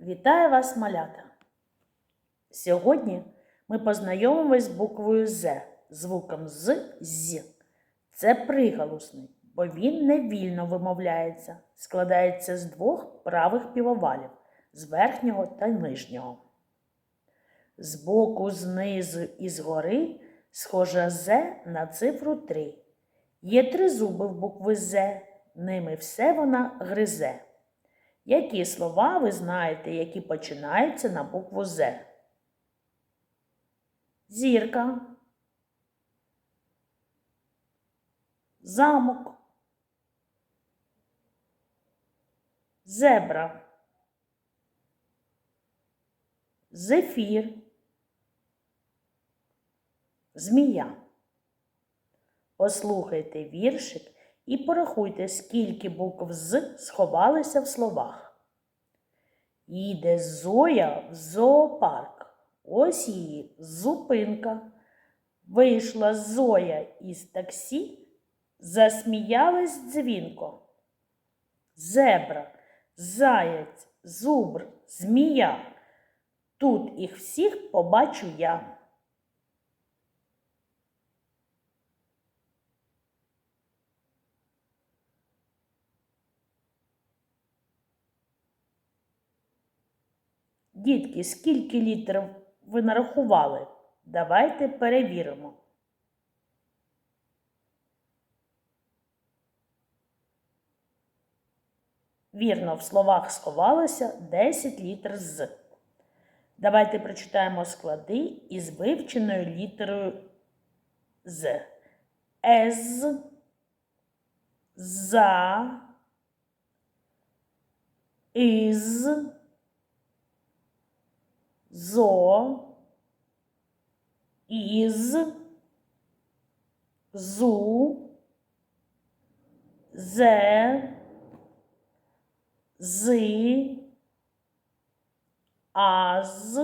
Вітаю вас, малята! Сьогодні ми познайомимось з буквою З, звуком з з. Це приголосний, бо він невільно вимовляється, складається з двох правих півовалів з верхнього та нижнього. Збоку, знизу і згори схожа З на цифру 3. Є три зуби в букви З, ними все вона гризе. Які слова ви знаєте, які починаються на букву З? Зірка. Замок. Зебра. Зефір. Змія. Послухайте віршик і порахуйте, скільки букв з сховалися в словах. Їде Зоя в зоопарк. Ось її зупинка. Вийшла Зоя із таксі, засміялась дзвінко. Зебра, заяць, зубр, змія. Тут їх всіх побачу я. Дітки, скільки літер ви нарахували? Давайте перевіримо. Вірно, в словах сховалося 10 літер з. Давайте прочитаємо склади із вивченою літерою з. Ез, за, із, зо, із, зу, зе, зи, аз,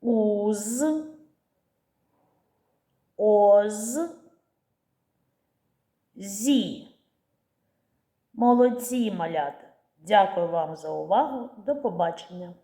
уз, оз, зі. Молодці, малята! Дякую вам за увагу. До побачення!